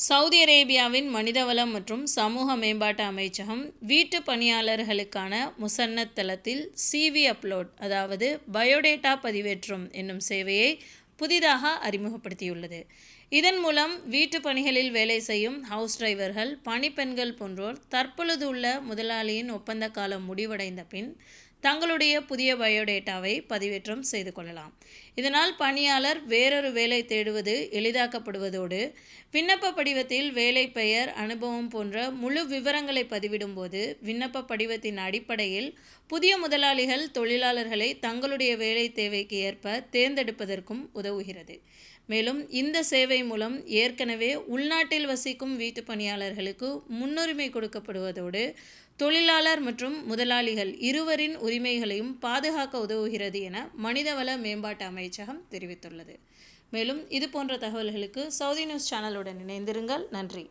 Saudi அரேபியாவின் மனிதவளம் மற்றும் சமூக மேம்பாட்டு அமைச்சகம் வீட்டு பணியாளர்களுக்கான முசன்னத் தளத்தில் சிவி அப்லோட் அதாவது பயோடேட்டா பதிவேற்றம் என்னும் சேவையை புதிதாக அறிமுகப்படுத்தியுள்ளது. இதன் மூலம் வீட்டு பணிகளில் வேலை செய்யும் ஹவுஸ் டிரைவர்கள் பணிப்பெண்கள் போன்றோர் தற்பொழுது உள்ள முதலாளியின் ஒப்பந்த காலம் முடிவடைந்த பின் தங்களுடைய புதிய பயோடேட்டாவை பதிவேற்றம் செய்து கொள்ளலாம். இதனால் பணியாளர் வேறொரு வேலை தேடுவது எளிதாக்கப்படுவதோடு விண்ணப்ப படிவத்தில் வேலை பெயர் அனுபவம் போன்ற முழு விவரங்களை பதிவிடும்போது விண்ணப்ப படிவத்தின் அடிப்படையில் புதிய முதலாளிகள் தொழிலாளர்களை தங்களுடைய வேலை தேவைக்கு ஏற்ப தேர்ந்தெடுப்பதற்கும் உதவுகிறது. மேலும் இந்த சேவை மூலம் ஏற்கனவே உள்நாட்டில் வசிக்கும் வீட்டு பணியாளர்களுக்கு முன்னுரிமை கொடுக்கப்படுவதோடு தொழிலாளர் மற்றும் முதலாளிகள் இருவரின் உரிமைகளையும் பாதுகாக்க உதவுகிறது என மனிதவள மேம்பாட்டு அமைச்சகம் தெரிவித்துள்ளது. மேலும் இது போன்ற தகவல்களுக்கு சவுதி நியூஸ் சேனலுடன் இணைந்திருங்கள். நன்றி.